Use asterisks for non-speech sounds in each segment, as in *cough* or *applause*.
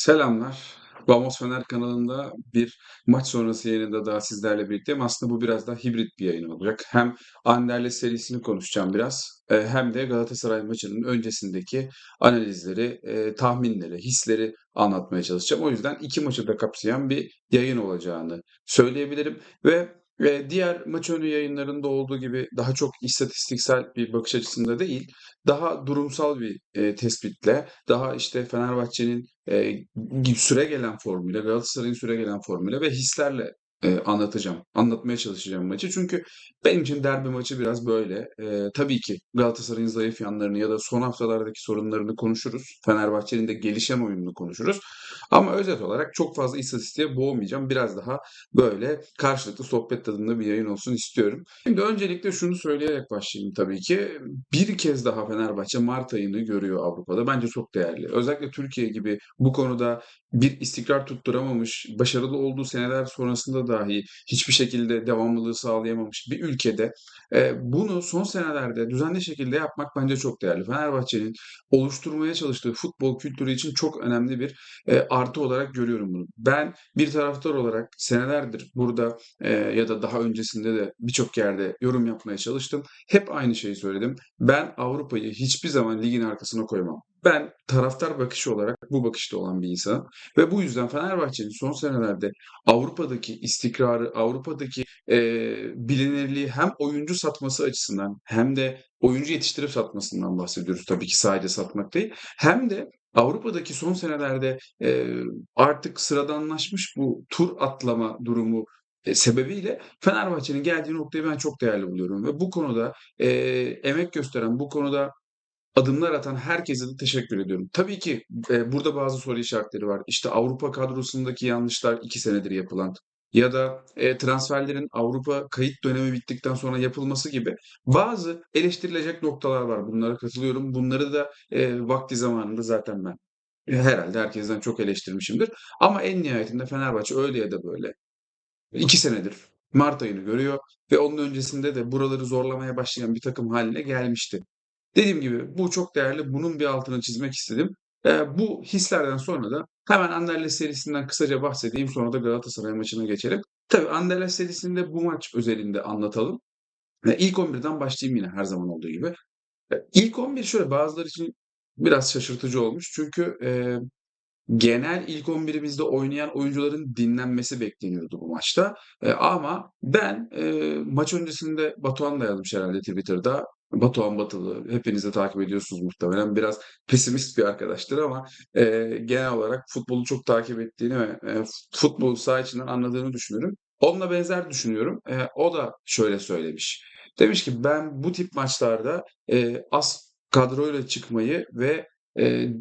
Selamlar. Vamos Fener kanalında bir maç sonrası yayınında daha sizlerle birlikteyim. Aslında bu biraz daha hibrit bir yayın olacak. Hem Anderlecht serisini konuşacağım biraz, eee, hem de Galatasaray maçının öncesindeki analizleri, eee, tahminleri, hisleri anlatmaya çalışacağım. O yüzden 2 maçı da kapsayan bir yayın olacağını söyleyebilirim ve, eee, diğer maç önü yayınlarında olduğu gibi daha çok istatistiksel bir bakış açısında değil, daha durumsal bir, eee, tespitle, daha işte Fenerbahçe'nin, eee, gi süregelen formuyla, Galatasaray'ın süregelen formuyla ve hislerle, eee, anlatacağım, anlatmaya çalışacağım maçı. Çünkü benim için derbi maçı biraz böyle. Eee, tabii ki Galatasaray'ın zayıf yanlarını ya da son haftalardaki sorunlarını konuşuruz. Fenerbahçe'nin de gelişen oyununu konuşuruz. Ama özet olarak çok fazla istatistiğe boğmayacağım. Biraz daha böyle karşılıklı sohbet tadında bir yayın olsun istiyorum. Şimdi öncelikle şunu söyleyerek başlayayım tabii ki. Bir kez daha Fenerbahçe mart ayını görüyor Avrupa'da. Bence çok değerli. Özellikle Türkiye gibi bu konuda bir istikrar tutturamamış, başarılı olduğu seneler sonrasında dahi hiçbir şekilde devamlılığı sağlayamamış bir ülkede, eee, bunu son senelerde düzenli şekilde yapmak bence çok değerli. Fenerbahçe'nin oluşturmaya çalıştığı futbol kültürü için çok önemli bir, eee, artı olarak görüyorum bunu. Ben bir taraftar olarak senelerdir burada, eee, ya da daha öncesinde de birçok yerde yorum yapmaya çalıştım. Hep aynı şeyi söyledim. Ben Avrupa'yı hiçbir zaman ligin arkasına koymam. Ben taraftar bakışı olarak bu bakışta olan bir insanım ve bu yüzden Fenerbahçe'nin son senelerde Avrupa'daki istikrarı, Avrupa'daki, eee, bilinirliği hem oyuncu satması açısından hem de oyuncu yetiştirip satmasından bahsediyoruz tabii ki sadece satmak değil. Hem de Avrupa'daki son senelerde, eee, artık sıradanlaşmış bu tur atlama durumu, sebebiyle Fenerbahçe'nin geldiği noktayı ben çok değerli buluyorum ve bu konuda, eee, emek gösteren, bu konuda adımlar atan herkese de teşekkür ediyorum. Tabii ki, eee, burada bazı soru işaretleri var. İşte Avrupa kadrosundaki yanlışlar 2 senedir yapılan ya da, eee, transferlerin Avrupa kayıt dönemi bittikten sonra yapılması gibi bazı eleştirilecek noktalar var. Bunlara katılıyorum. Bunları da, eee, vakti zamanında zaten ben, eee, herhâlde herkesten çok eleştirmişimdir. Ama en nihayetinde Fenerbahçe öyle ya da böyle 2 senedir mart ayını görüyor ve onun öncesinde de buraları zorlamaya başlayan bir takım hâline gelmişti. Dediğim gibi bu çok değerli. Bunun bir altını çizmek istedim. Eee, bu hislerden sonra da hemen Anderlecht serisinden kısaca bahsedeyim. Sonra da Galatasaray maçına geçelim. Tabii Anderlecht serisinde bu maç özelinde anlatalım. Ve ilk 11'den başlayayım yine her zaman olduğu gibi. Eee, ilk 11 şöyle bazıları için biraz şaşırtıcı olmuş. Çünkü, eee, genel ilk 11'imizde oynayan oyuncuların dinlenmesi bekleniyordu bu maçta. Eee, ama ben, eee, maç öncesinde Batuhan da yazmış herhâlde Twitter'da. Batuhan Batılı, hepiniz de takip ediyorsunuz muhtemelen. Biraz pesimist bir arkadaştır ama, eee, genel olarak futbolu çok takip ettiğini ve, eee, futbolu saha içinden anladığını düşünüyorum. Onunla benzer düşünüyorum. Eee, o da şöyle söylemiş. Demiş ki ben bu tip maçlarda, eee, az kadroyla çıkmayı ve, eee,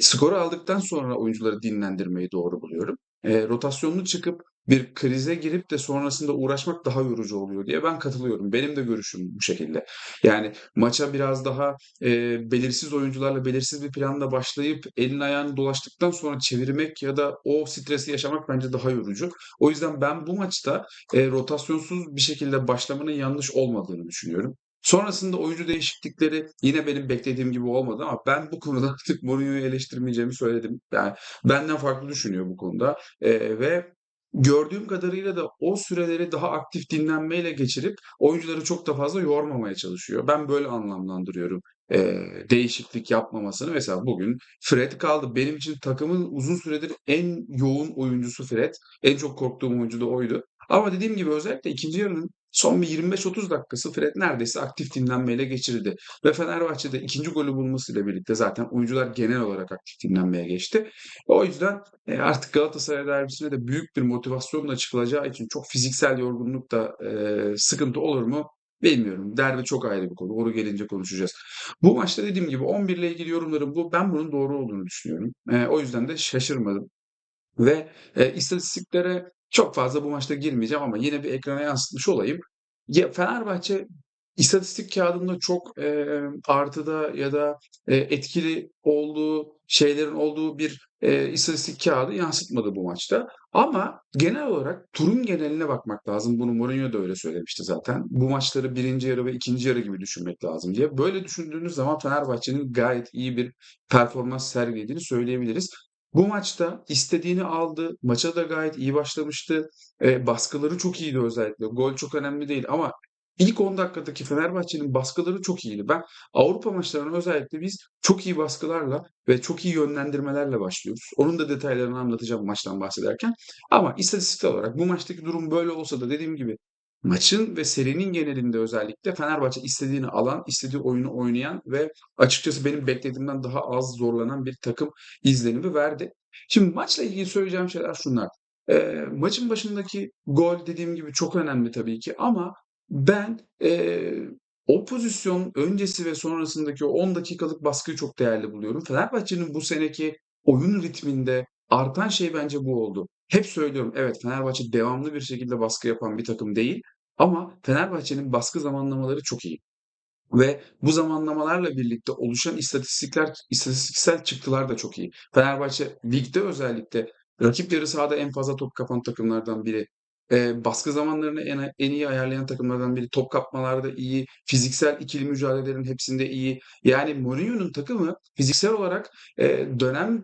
skoru aldıktan sonra oyuncuları dinlendirmeyi doğru buluyorum. Eee, rotasyonlu çıkıp bir krize girip de sonrasında uğraşmak daha yorucu oluyor diye ben katılıyorum. Benim de görüşüm bu şekilde. Yani maça biraz daha, eee, belirsiz oyuncularla, belirsiz bir planla başlayıp elini ayağını dolaştıktan sonra çevirmek ya da o stresi yaşamak bence daha yorucu. O yüzden ben bu maçta, eee, rotasyonsuz bir şekilde başlamanın yanlış olmadığını düşünüyorum. Sonrasında oyuncu değişiklikleri yine benim beklediğim gibi olmadı ama ben bu konuda *laughs* artık Mourinho'yu eleştirmeyeceğimi söyledim. Yani benden farklı düşünüyor bu konuda, eee, ve gördüğüm kadarıyla da o süreleri daha aktif dinlenmeyle geçirip oyuncuları çok da fazla yormamaya çalışıyor. Ben böyle anlamlandırıyorum, eee, değişiklik yapmamasını. Mesela bugün Fred kaldı. Benim için takımın uzun süredir en yoğun oyuncusu Fred. En çok korktuğum oyuncu da oydu. Ama dediğim gibi özellikle 2'nci yarının son bir 25-30 dakikası Fred neredeyse aktif dinlenmeyle geçirdi ve Fenerbahçe'de 2. golü bulmasıyla birlikte zaten oyuncular genel olarak aktif dinlenmeye geçti. O yüzden, eee, artık Galatasaray derbisine de büyük bir motivasyonla çıkılacağı için çok fiziksel yorgunluk da, eee, sıkıntı olur mu bilmiyorum. Derbi çok ayrı bir konu. Onu gelince konuşacağız. Bu maçta dediğim gibi 11 ile ilgili yorumlarım bu. Ben bunun doğru olduğunu düşünüyorum. Eee, o yüzden de şaşırmadım ve, eee, istatistiklere çok fazla bu maçta girmeyeceğim ama yine bir ekrana yansıtmış olayım. Ya, Fenerbahçe istatistik kağıdında çok, eee, artıda ya da, eee, etkili olduğu şeylerin olduğu bir, eee, istatistik kağıdı yansıtmadı bu maçta. Ama genel olarak turun geneline bakmak lazım. Bunu Mourinho da öyle söylemişti zaten. Bu maçları 1. yarı ve 2. yarı gibi düşünmek lazım diye. Böyle düşündüğünüz zaman Fenerbahçe'nin gayet iyi bir performans sergilediğini söyleyebiliriz. Bu maçta istediğini aldı. Maça da gayet iyi başlamıştı. Eee, baskıları çok iyiydi özellikle. Gol çok önemli değil ama ilk 10 dakikadaki Fenerbahçe'nin baskıları çok iyiydi. Ben Avrupa maçlarına özellikle biz çok iyi baskılarla ve çok iyi yönlendirmelerle başlıyoruz. Onun da detaylarını anlatacağım maçtan bahsederken. Ama istatistiksel olarak bu maçtaki durum böyle olsa da dediğim gibi maçın ve serinin genelinde özellikle Fenerbahçe istediğini alan, istediği oyunu oynayan ve açıkçası benim beklediğimden daha az zorlanan bir takım izlenimi verdi. Şimdi maçla ilgili söyleyeceğim şeyler şunlar. Eee, maçın başındaki gol dediğim gibi çok önemli tabii ki ama ben, eee, o pozisyon öncesi ve sonrasındaki o 10 dakikalık baskıyı çok değerli buluyorum. Fenerbahçe'nin bu seneki oyun ritminde artan şey bence bu oldu. Hep söylüyorum, evet Fenerbahçe devamlı bir şekilde baskı yapan bir takım değil ama Fenerbahçe'nin baskı zamanlamaları çok iyi. Ve bu zamanlamalarla birlikte oluşan istatistikler istatistiksel çıktılar da çok iyi. Fenerbahçe ligde özellikle rakip yarı sahada en fazla top kapan takımlardan biri. Eee, baskı zamanlarını en en iyi ayarlayan takımlardan biri. Top kapmalarda iyi, fiziksel ikili mücadelelerin hepsinde iyi. Yani Mourinho'nun takımı fiziksel olarak, eee, dönem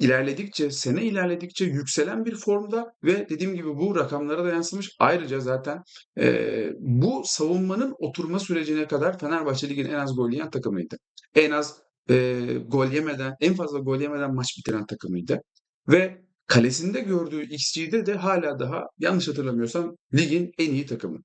ilerledikçe, sene ilerledikçe yükselen bir formda ve dediğim gibi bu rakamlara da yansımış. Ayrıca zaten, eee, bu savunmanın oturma sürecine kadar Fenerbahçe ligin en az gol yiyen takımıydı. En az, eee, gol yemeden, en fazla gol yemeden maç bitiren takımıydı ve kalesinde gördüğü XG'de de hâlâ daha yanlış hatırlamıyorsam ligin en iyi takımı.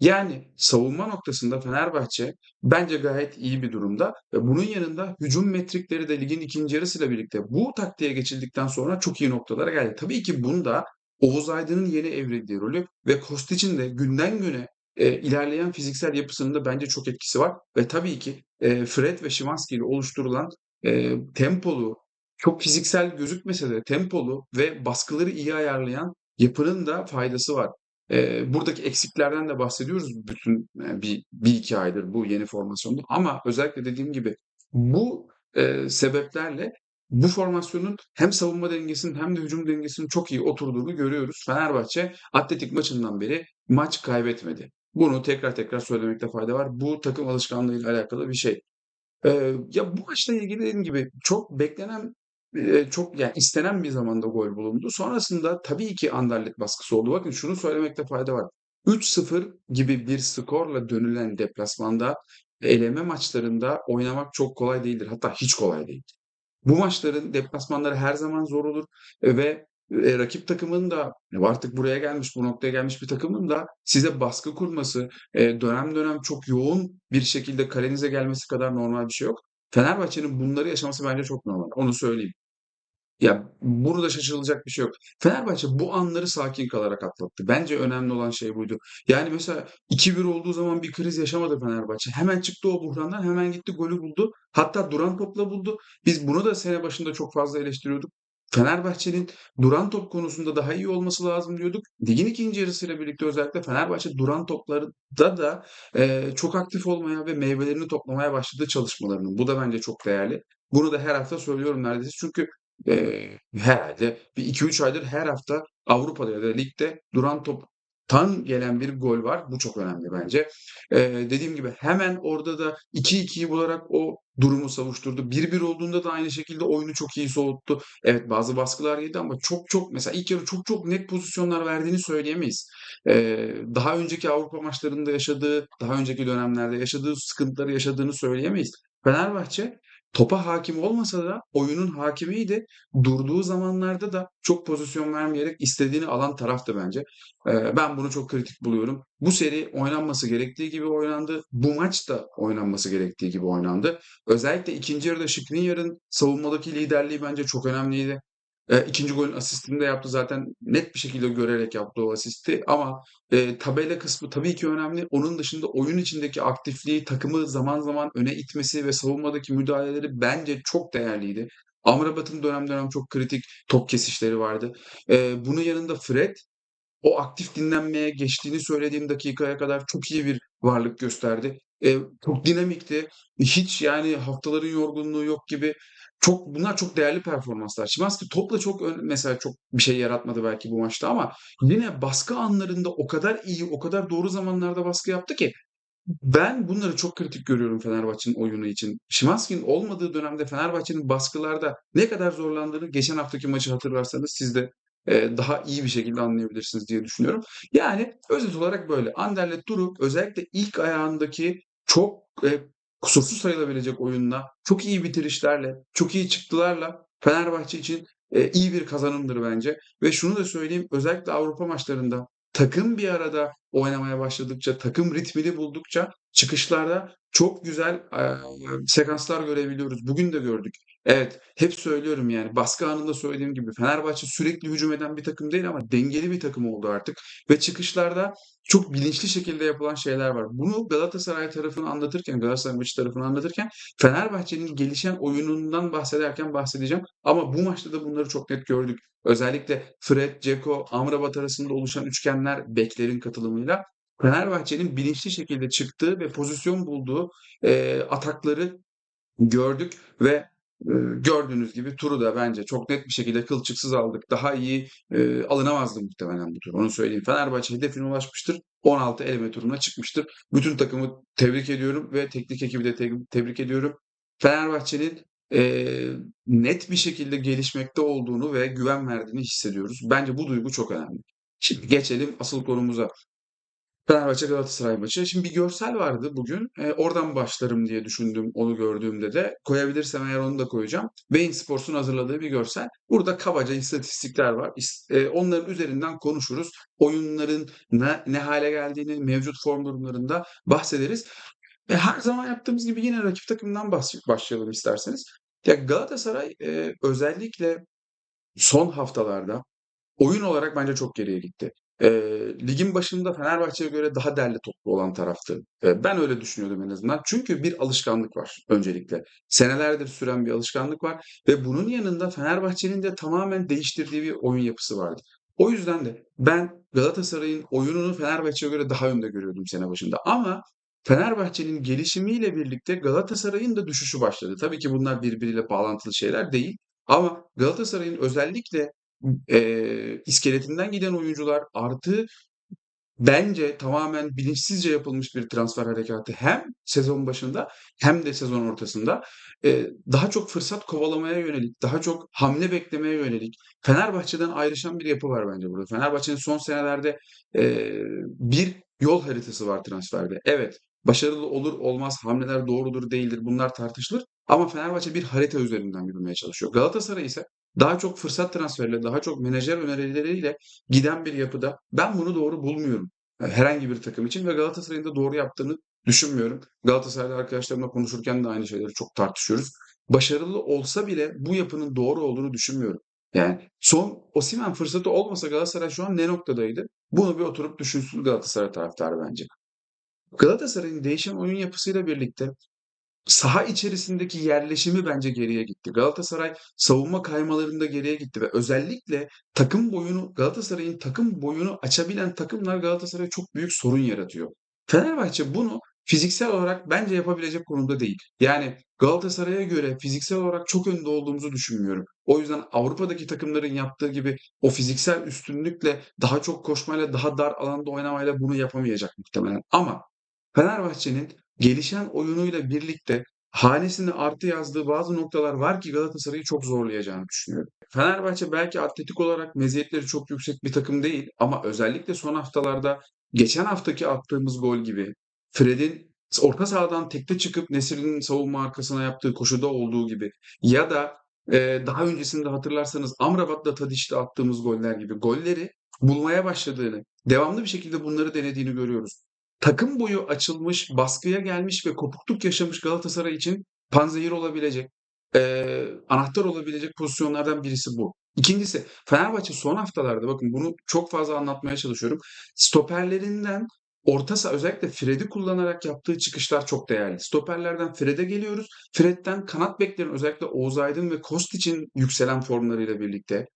Yani savunma noktasında Fenerbahçe bence gayet iyi bir durumda ve bunun yanında hücum metrikleri de ligin 2. yarısıyla birlikte bu taktiğe geçildikten sonra çok iyi noktalara geldi. Tabii ki bunda Oğuz Aydın'ın yeni evrildiği rolü ve Kostic'in de günden güne, eee, ilerleyen fiziksel yapısının da bence çok etkisi var ve tabii ki, eee, Fred ve Szymański ile oluşturulan, eee, tempolu, çok fiziksel gözükmese de tempolu ve baskıları iyi ayarlayan yapının da faydası var. Eee, buradaki eksiklerden de bahsediyoruz bütün, eee, bir 1-2 aydır bu yeni formasyonda ama özellikle dediğim gibi bu, eee, sebeplerle bu formasyonun hem savunma dengesinin hem de hücum dengesinin çok iyi oturduğunu görüyoruz. Fenerbahçe Atletik maçından beri maç kaybetmedi. Bunu tekrar tekrar söylemekte fayda var. Bu takım alışkanlığıyla alakalı bir şey. Eee, ya bu maçla ilgili dediğim gibi çok beklenen, çok yani istenen bir zamanda gol bulundu. Sonrasında tabii ki Anderlecht baskısı oldu. Bakın şunu söylemekte fayda var. 3-0 gibi bir skorla dönülen deplasmanda eleme maçlarında oynamak çok kolay değildir. Hatta hiç kolay değildir. Bu maçların deplasmanları her zaman zor olur, ve, eee, rakip takımın da artık buraya gelmiş, bu noktaya gelmiş bir takımın da size baskı kurması, eee, dönem dönem çok yoğun bir şekilde kalenize gelmesi kadar normal bir şey yok. Fenerbahçe'nin bunları yaşaması bence çok normal. Onu söyleyeyim. Ya, burada şaşırılacak bir şey yok. Fenerbahçe bu anları sakin kalarak atlattı. Bence önemli olan şey buydu. Yani mesela 2-1 olduğu zaman bir kriz yaşamadı Fenerbahçe. Hemen çıktı o buhrandan, hemen gitti golü buldu. Hatta duran topla buldu. Biz bunu da sene başında çok fazla eleştiriyorduk. Fenerbahçe'nin duran top konusunda daha iyi olması lazım diyorduk. Ligin 2. yarısıyla birlikte özellikle Fenerbahçe duran toplarda da, eee, çok aktif olmaya ve meyvelerini toplamaya başladı çalışmalarının. Bu da bence çok değerli. Bunu da her hafta söylüyorum neredeyse çünkü, eee, herhâlde bir 2-3 aydır her hafta Avrupa'da ya da ligde duran toptan gelen bir gol var. Bu çok önemli bence. Eee, dediğim gibi hemen orada da 2-2'yi bularak o durumu savuşturdu. 1-1 olduğunda da aynı şekilde oyunu çok iyi soğuttu. Evet, bazı baskılar yedi ama çok çok mesela ilk yarı çok çok net pozisyonlar verdiğini söyleyemeyiz. Eee, daha önceki Avrupa maçlarında yaşadığı, daha önceki dönemlerde yaşadığı sıkıntıları yaşadığını söyleyemeyiz. Fenerbahçe topa hâkim olmasa da oyunun hâkimiydi. Durduğu zamanlarda da çok pozisyon vermeyerek istediğini alan taraftı bence. Eee, ben bunu çok kritik buluyorum. Bu seri oynanması gerektiği gibi oynandı. Bu maç da oynanması gerektiği gibi oynandı. Özellikle 2. yarıda Skriniar'ın savunmadaki liderliği bence çok önemliydi. Eee, 2. golün asistini de yaptı zaten. Net bir şekilde görerek yaptı o asisti ama, eee, tabela kısmı tabii ki önemli. Onun dışında oyun içindeki aktifliği, takımı zaman zaman öne itmesi ve savunmadaki müdahaleleri bence çok değerliydi. Amrabat'ın dönem dönem çok kritik top kesişleri vardı. Eee, bunun yanında Fred o aktif dinlenmeye geçtiğini söylediğim dakikaya kadar çok iyi bir varlık gösterdi. Eee, çok dinamikti. Hiç yani haftaların yorgunluğu yok gibi. Çok bunlar çok değerli performanslar. Szymański topla çok mesela çok bir şey yaratmadı belki bu maçta ama yine baskı anlarında o kadar iyi, o kadar doğru zamanlarda baskı yaptı ki Ben bunları çok kritik görüyorum Fenerbahçe'nin oyunu için. Szymański'nin olmadığı dönemde Fenerbahçe'nin baskılarda ne kadar zorlandığını geçen haftaki maçı hatırlarsanız siz de, eee, daha iyi bir şekilde anlayabilirsiniz diye düşünüyorum. Yani özet olarak böyle. Anderlecht Duruk özellikle ilk ayağındaki çok, eee, kusursuz sayılabilecek oyunla, çok iyi bitirişlerle, çok iyi çıktılarla Fenerbahçe için, eee, iyi bir kazanımdır bence ve şunu da söyleyeyim, özellikle Avrupa maçlarında takım bir arada oynamaya başladıkça, takım ritmini buldukça çıkışlarda çok güzel, eee, sekanslar görebiliyoruz. Bugün de gördük. Evet, hep söylüyorum yani baskı anında söylediğim gibi Fenerbahçe sürekli hücum eden bir takım değil ama dengeli bir takım oldu artık ve çıkışlarda çok bilinçli şekilde yapılan şeyler var. Bunu Galatasaray tarafını anlatırken, Galatasaray maçı tarafını anlatırken Fenerbahçe'nin gelişen oyunundan bahsederken bahsedeceğim ama bu maçta da bunları çok net gördük. Özellikle Fred, Dzeko, Amrabat arasında oluşan üçgenler beklerin katılımıyla Fenerbahçe'nin bilinçli şekilde çıktığı ve pozisyon bulduğu, eee, atakları gördük ve, gördüğünüz gibi turu da bence çok net bir şekilde kılçıksız aldık. Daha iyi, eee, alınamazdı muhtemelen bu tur, onu söyleyeyim. Fenerbahçe hedefine ulaşmıştır. 16 eleme turuna çıkmıştır. Bütün takımı tebrik ediyorum ve teknik ekibi de te tebrik ediyorum. Fenerbahçe'nin, eee, net bir şekilde gelişmekte olduğunu ve güven verdiğini hissediyoruz. Bence bu duygu çok önemli. Şimdi geçelim asıl konumuza. Fenerbahçe Galatasaray maçı. Şimdi bir görsel vardı bugün. Eee, oradan başlarım diye düşündüm onu gördüğümde de. Koyabilirsem eğer onu da koyacağım. Bein Sports'un hazırladığı bir görsel. Burada kabaca istatistikler var. Eee, onların üzerinden konuşuruz. Oyunların ne ne hâle geldiğini, mevcut form durumlarında bahsederiz ve her zaman yaptığımız gibi yine rakip takımdan başlayalım isterseniz. Ya Galatasaray, eee, özellikle son haftalarda oyun olarak bence çok geriye gitti. Eee, ligin başında Fenerbahçe'ye göre daha derli toplu olan taraftı. Eee, ben öyle düşünüyordum en azından. Çünkü bir alışkanlık var öncelikle. Senelerdir süren bir alışkanlık var ve bunun yanında Fenerbahçe'nin de tamamen değiştirdiği bir oyun yapısı vardı. O yüzden de ben Galatasaray'ın oyununu Fenerbahçe'ye göre daha önde görüyordum sene başında ama Fenerbahçe'nin gelişimiyle birlikte Galatasaray'ın da düşüşü başladı. Tabii ki bunlar birbiriyle bağlantılı şeyler değil ama Galatasaray'ın özellikle eee, iskeletinden giden oyuncular artı bence tamamen bilinçsizce yapılmış bir transfer harekâtı hem sezon başında hem de sezon ortasında, eee, daha çok fırsat kovalamaya yönelik, daha çok hamle beklemeye yönelik, Fenerbahçe'den ayrışan bir yapı var bence burada. Fenerbahçe'nin son senelerde, eee, bir yol haritası var transferde. Evet, başarılı olur olmaz, hamleler doğrudur değildir bunlar tartışılır ama Fenerbahçe bir harita üzerinden yürümeye çalışıyor. Galatasaray ise daha çok fırsat transferiyle, daha çok menajer önerileriyle giden bir yapıda. Ben bunu doğru bulmuyorum, eee, herhangi bir takım için ve Galatasaray'ın da doğru yaptığını düşünmüyorum. Galatasaraylı arkadaşlarımla konuşurken de aynı şeyleri çok tartışıyoruz. Başarılı olsa bile bu yapının doğru olduğunu düşünmüyorum. Yani son Osimhen fırsatı olmasa Galatasaray şu an ne noktadaydı? Bunu bir oturup düşünsün Galatasaray taraftarı bence. Galatasaray'ın değişen oyun yapısıyla birlikte saha içerisindeki yerleşimi bence geriye gitti. Galatasaray savunma kaymalarında geriye gitti ve özellikle takım boyunu Galatasaray'ın takım boyunu açabilen takımlar Galatasaray'a çok büyük sorun yaratıyor. Fenerbahçe bunu fiziksel olarak bence yapabilecek konumda değil. Yani Galatasaray'a göre fiziksel olarak çok önde olduğumuzu düşünmüyorum. O yüzden Avrupa'daki takımların yaptığı gibi o fiziksel üstünlükle, daha çok koşmayla, daha dar alanda oynamayla bunu yapamayacak muhtemelen ama Fenerbahçe'nin gelişen oyunuyla birlikte hanesine artı yazdığı bazı noktalar var ki Galatasaray'ı çok zorlayacağını düşünüyorum. Fenerbahçe belki atletik olarak meziyetleri çok yüksek bir takım değil ama özellikle son haftalarda geçen haftaki attığımız gol gibi Fred'in orta sahadan tekte çıkıp Nesri'nin savunma arkasına yaptığı koşuda olduğu gibi ya da, eee, daha öncesinde hatırlarsanız Amrabat'la Tadic'le attığımız goller gibi golleri bulmaya başladığını, devamlı bir şekilde bunları denediğini görüyoruz. Takım boyu açılmış, baskıya gelmiş ve kopukluk yaşamış Galatasaray için panzehir olabilecek, eee, anahtar olabilecek pozisyonlardan birisi bu. 2'ncisi Fenerbahçe son haftalarda bakın bunu çok fazla anlatmaya çalışıyorum. Stoperlerinden orta saha özellikle Fred'i kullanarak yaptığı çıkışlar çok değerli. Stoperlerden Fred'e geliyoruz. Fred'den kanat beklerin özellikle Oğuz Aydın ve Kostić'in yükselen formlarıyla birlikte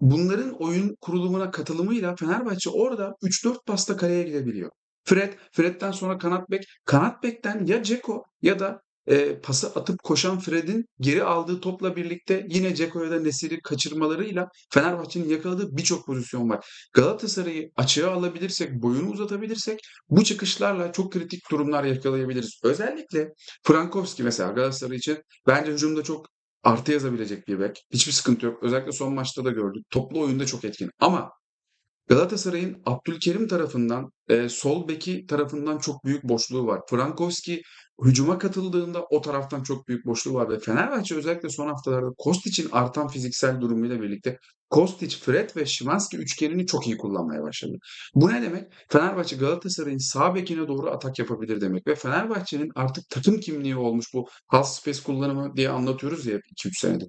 bunların oyun kurulumuna katılımıyla Fenerbahçe orada 3-4 pasla kaleye gidebiliyor. Fred, Fred'den sonra kanat bek, kanat bekten ya Dzeko ya da eee, pası atıp koşan Fred'in geri aldığı topla birlikte yine Dzeko'ya da Nesyri kaçırmalarıyla Fenerbahçe'nin yakaladığı birçok pozisyon var. Galatasaray'ı açığa alabilirsek, boyunu uzatabilirsek bu çıkışlarla çok kritik durumlar yakalayabiliriz. Özellikle Frankowski mesela Galatasaray için bence hücumda çok artı yazabilecek bir bek. Hiçbir sıkıntı yok. Özellikle son maçta da gördük. Toplu oyunda çok etkin. Ama Galatasaray'ın Abdülkerim tarafından, eee, sol beki tarafından çok büyük boşluğu var. Frankowski hücuma katıldığında o taraftan çok büyük boşluğu var ve Fenerbahçe özellikle son haftalarda Kostic'in artan fiziksel durumuyla birlikte Kostic, Fred ve Szymański üçgenini çok iyi kullanmaya başladı. Bu ne demek? Fenerbahçe Galatasaray'ın sağ bekine doğru atak yapabilir demek ve Fenerbahçe'nin artık takım kimliği olmuş bu half space kullanımı diye anlatıyoruz ya hep 2-3 senedir.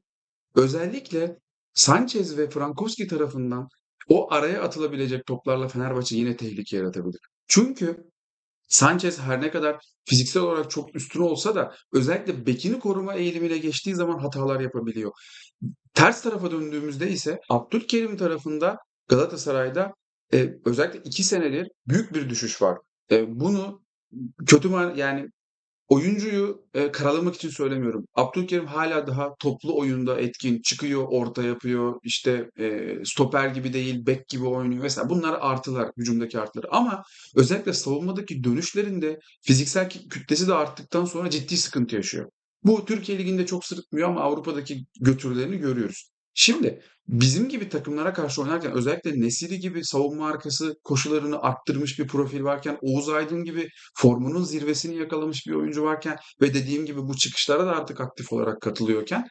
Özellikle Sanchez ve Frankowski tarafından o araya atılabilecek toplarla Fenerbahçe yine tehlike yaratabilir. Çünkü Sanchez her ne kadar fiziksel olarak çok üstün olsa da özellikle bekini koruma eğilimine geçtiği zaman hatalar yapabiliyor. Ters tarafa döndüğümüzde ise Abdülkerim tarafında Galatasaray'da e, özellikle iki senedir büyük bir düşüş var. E, bunu kötü yani Oyuncuyu, eee, karalamak için söylemiyorum. Abdülkerim hâlâ daha toplu oyunda etkin, çıkıyor, orta yapıyor, işte, eee, stoper gibi değil, bek gibi oynuyor vs. Bunlar artılar, hücumdaki artıları ama özellikle savunmadaki dönüşlerinde fiziksel kütlesi de arttıktan sonra ciddi sıkıntı yaşıyor. Bu Türkiye Ligi'nde çok sırıtmıyor ama Avrupa'daki götürülerini görüyoruz. Şimdi bizim gibi takımlara karşı oynarken özellikle Nesiri gibi savunma arkası koşularını arttırmış bir profil varken, Oğuz Aydın gibi formunun zirvesini yakalamış bir oyuncu varken ve dediğim gibi bu çıkışlara da artık aktif olarak katılıyorken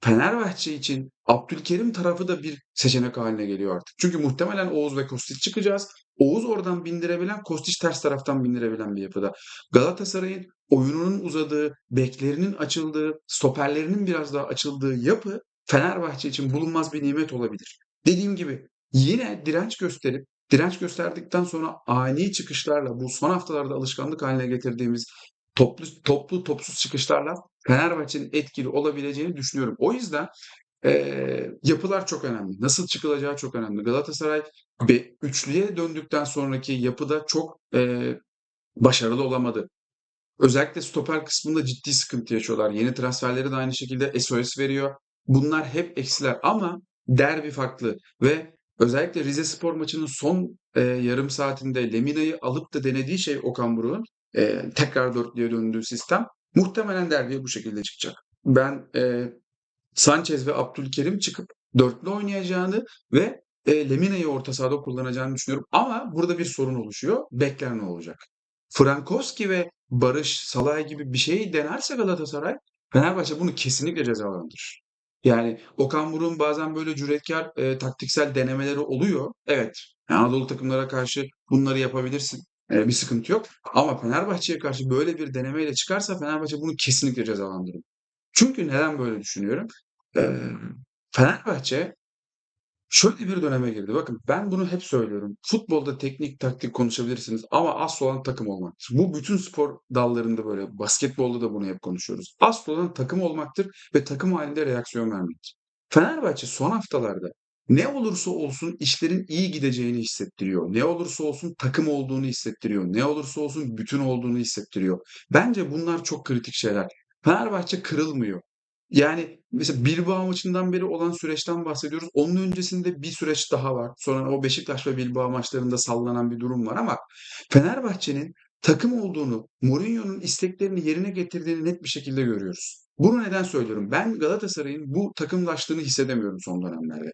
Fenerbahçe için Abdülkerim tarafı da bir seçenek haline geliyor artık. Çünkü muhtemelen Oğuz ve Kostić çıkacağız. Oğuz oradan bindirebilen, Kostić ters taraftan bindirebilen bir yapıda. Galatasaray'ın oyununun uzadığı, beklerinin açıldığı, stoperlerinin biraz daha açıldığı yapı Fenerbahçe için bulunmaz bir nimet olabilir. Dediğim gibi yine direnç gösterip direnç gösterdikten sonra ani çıkışlarla bu son haftalarda alışkanlık haline getirdiğimiz toplu toplu topsuz çıkışlarla Fenerbahçe'nin etkili olabileceğini düşünüyorum. O yüzden eee, yapılar çok önemli. Nasıl çıkılacağı çok önemli. Galatasaray be üçlüye döndükten sonraki yapıda çok eee, başarılı olamadı. Özellikle stoper kısmında ciddi sıkıntı yaşıyorlar. Yeni transferleri de aynı şekilde SOS veriyor. Bunlar hep eksiler ama derbi farklı ve özellikle Rizespor maçının son eee, yarım saatinde Lemina'yı alıp da denediği şey Okan Buruk'un eee, tekrar dörtlüye döndüğü sistem muhtemelen derbiye bu şekilde çıkacak. Ben eee, Sanchez ve Abdülkerim çıkıp dörtlü oynayacağını ve eee, Lemina'yı orta sahada kullanacağını düşünüyorum. Ama burada bir sorun oluşuyor. Bekler ne olacak? Frankowski ve Barış, Salah'a gibi bir şey denerse Galatasaray, Fenerbahçe bunu kesinlikle cezalandırır. Yani Okan Buruk'un bazen böyle cüretkâr, eee, taktiksel denemeleri oluyor. Evet, Anadolu takımlara karşı bunları yapabilirsin. Eee, bir sıkıntı yok. Ama Fenerbahçe'ye karşı böyle bir denemeyle çıkarsa Fenerbahçe bunu kesinlikle cezalandırır. Çünkü neden böyle düşünüyorum? Eee, Fenerbahçe şöyle bir döneme girdi. Bakın ben bunu hep söylüyorum. Futbolda teknik, taktik konuşabilirsiniz ama asıl olan takım olmaktır. Bu bütün spor dallarında böyle. Basketbolda da bunu hep konuşuyoruz. Asıl olan takım olmaktır ve takım halinde reaksiyon vermektir. Fenerbahçe son haftalarda ne olursa olsun işlerin iyi gideceğini hissettiriyor. Ne olursa olsun takım olduğunu hissettiriyor. Ne olursa olsun bütün olduğunu hissettiriyor. Bence bunlar çok kritik şeyler. Fenerbahçe kırılmıyor. Yani mesela Bilbao maçından beri olan süreçten bahsediyoruz. Onun öncesinde bir süreç daha var. Sonra o Beşiktaş ve Bilbao maçlarında sallanan bir durum var ama Fenerbahçe'nin takım olduğunu, Mourinho'nun isteklerini yerine getirdiğini net bir şekilde görüyoruz. Bunu neden söylüyorum? Ben Galatasaray'ın bu takımlaştığını hissedemiyorum son dönemlerde.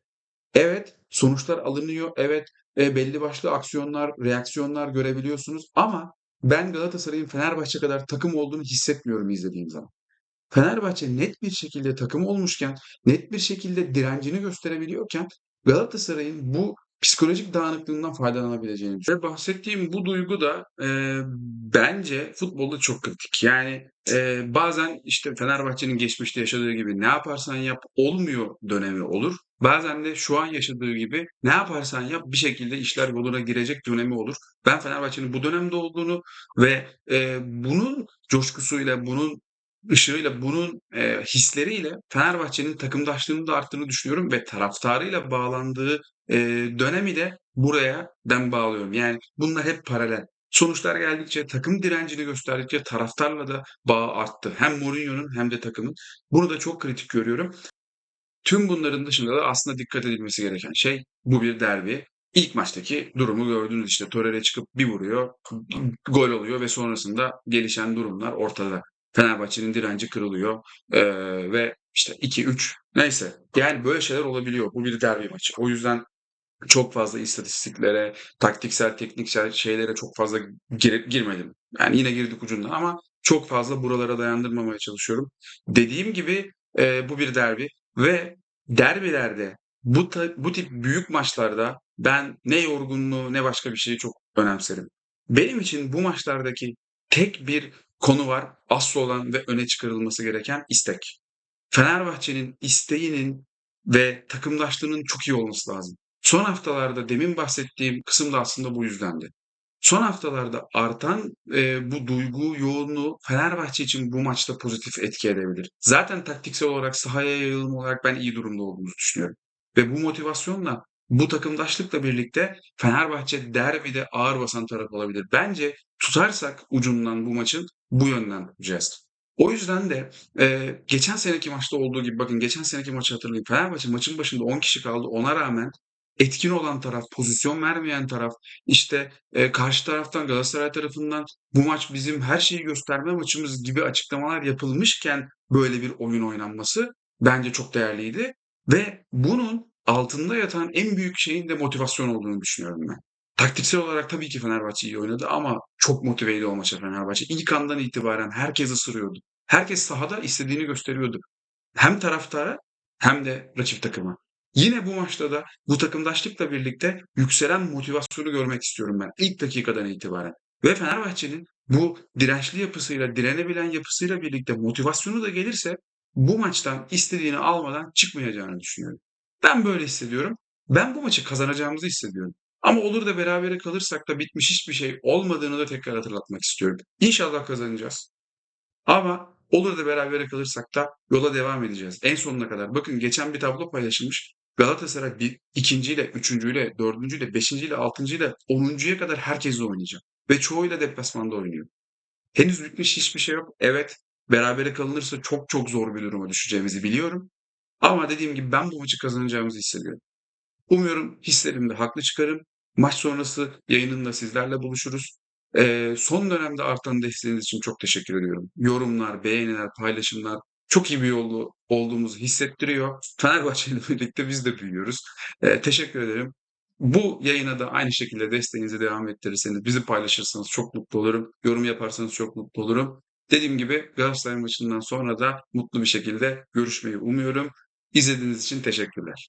Evet, sonuçlar alınıyor. Evet, eee, belli başlı aksiyonlar, reaksiyonlar görebiliyorsunuz ama ben Galatasaray'ın Fenerbahçe kadar takım olduğunu hissetmiyorum izlediğim zaman. Fenerbahçe net bir şekilde takım olmuşken, net bir şekilde direncini gösterebiliyorken Galatasaray'ın bu psikolojik dağınıklığından faydalanabileceğini düşünüyorum. Ve bahsettiğim bu duygu da eee, bence futbolda çok kritik. Yani eee, bazen işte Fenerbahçe'nin geçmişte yaşadığı gibi ne yaparsan yap olmuyor dönemi olur. Bazen de şu an yaşadığı gibi ne yaparsan yap bir şekilde işler yoluna girecek dönemi olur. Ben Fenerbahçe'nin bu dönemde olduğunu ve eee, bunun coşkusuyla, bunun ışığıyla, bunun eee, hisleriyle Fenerbahçe'nin takımdaşlığının da arttığını düşünüyorum ve taraftarıyla bağlandığı eee, dönemi de buraya ben bağlıyorum. Yani bunlar hep paralel. sonuçlar geldikçe, takım direncini gösterdikçe taraftarla da bağı arttı. Hem Mourinho'nun hem de takımın. Bunu da çok kritik görüyorum. Tüm bunların dışında da aslında dikkat edilmesi gereken şey bu bir derbi. İlk maçtaki durumu gördünüz işte Torreira çıkıp bir vuruyor, gol oluyor ve sonrasında gelişen durumlar ortada. Fenerbahçe'nin direnci kırılıyor ee, ve işte 2-3 neyse yani böyle şeyler olabiliyor. Bu bir derbi maçı. O yüzden çok fazla istatistiklere, taktiksel, tekniksel şeylere çok fazla gir- girmedim. Yani yine girdik ucundan ama çok fazla buralara dayandırmamaya çalışıyorum. Dediğim gibi e, bu bir derbi ve derbilerde bu bu tip büyük maçlarda ben ne yorgunluğu ne başka bir şeyi çok önemserim. Benim için bu maçlardaki tek bir konu var. Asıl olan ve öne çıkarılması gereken istek. Fenerbahçe'nin isteğinin ve takımdaşlığının çok iyi olması lazım. Son haftalarda demin bahsettiğim kısım da aslında bu yüzdendi. Son haftalarda artan e, bu duygu yoğunluğu Fenerbahçe için bu maçta pozitif etki edebilir. Zaten taktiksel olarak sahaya yayılım olarak ben iyi durumda olduğumuzu düşünüyorum. Ve bu motivasyonla, bu takımdaşlıkla birlikte Fenerbahçe derbide ağır basan taraf olabilir. Bence tutarsak ucundan bu maçın bu yönden tutacağız. O yüzden de e, geçen seneki maçta olduğu gibi bakın geçen seneki maçı hatırlayın. Fenerbahçe maçın başında 10 kişi kaldı. Ona rağmen etkin olan taraf, pozisyon vermeyen taraf, işte e, karşı taraftan Galatasaray tarafından bu maç bizim her şeyi gösterme maçımız gibi açıklamalar yapılmışken böyle bir oyun oynanması bence çok değerliydi. Ve bunun altında yatan en büyük şeyin de motivasyon olduğunu düşünüyorum ben. Taktiksel olarak tabii ki Fenerbahçe iyi oynadı ama çok motiveydi o maça Fenerbahçe. İlk andan itibaren herkes ısırıyordu. Herkes sahada istediğini gösteriyordu. Hem taraftara hem de rakip takıma. Yine bu maçta da bu takımdaşlıkla birlikte yükselen motivasyonu görmek istiyorum ben ilk dakikadan itibaren. Ve Fenerbahçe'nin bu dirençli yapısıyla, direnebilen yapısıyla birlikte motivasyonu da gelirse bu maçtan istediğini almadan çıkmayacağını düşünüyorum. Ben böyle hissediyorum. Ben bu maçı kazanacağımızı hissediyorum. Ama olur da berabere kalırsak da bitmiş hiçbir şey olmadığını da tekrar hatırlatmak istiyorum. İnşallah kazanacağız. Ama olur da berabere kalırsak da yola devam edeceğiz. En sonuna kadar. Bakın geçen bir tablo paylaşılmış. Galatasaray bir, ikinciyle, üçüncüyle, dördüncüyle, beşinciyle, altıncıyla, onuncuya kadar herkesle oynayacak. Ve çoğuyla deplasmanda oynuyor. Henüz bitmiş hiçbir şey yok. Evet, berabere kalınırsa çok çok zor bir duruma düşeceğimizi biliyorum. Ama dediğim gibi ben bu maçı kazanacağımızı hissediyorum. Umuyorum hislerimde haklı çıkarım. Maç sonrası yayınında sizlerle buluşuruz. Eee, son dönemde artan desteğiniz için çok teşekkür ediyorum. Yorumlar, beğeniler, paylaşımlar çok iyi bir yolda olduğumuzu hissettiriyor. Fenerbahçe ile *laughs* birlikte biz de büyüyoruz. Eee, teşekkür ederim. Bu yayına da aynı şekilde desteğinizi devam ettirirseniz, bizi paylaşırsanız çok mutlu olurum. Yorum yaparsanız çok mutlu olurum. Dediğim gibi Galatasaray maçından sonra da mutlu bir şekilde görüşmeyi umuyorum. İzlediğiniz için teşekkürler.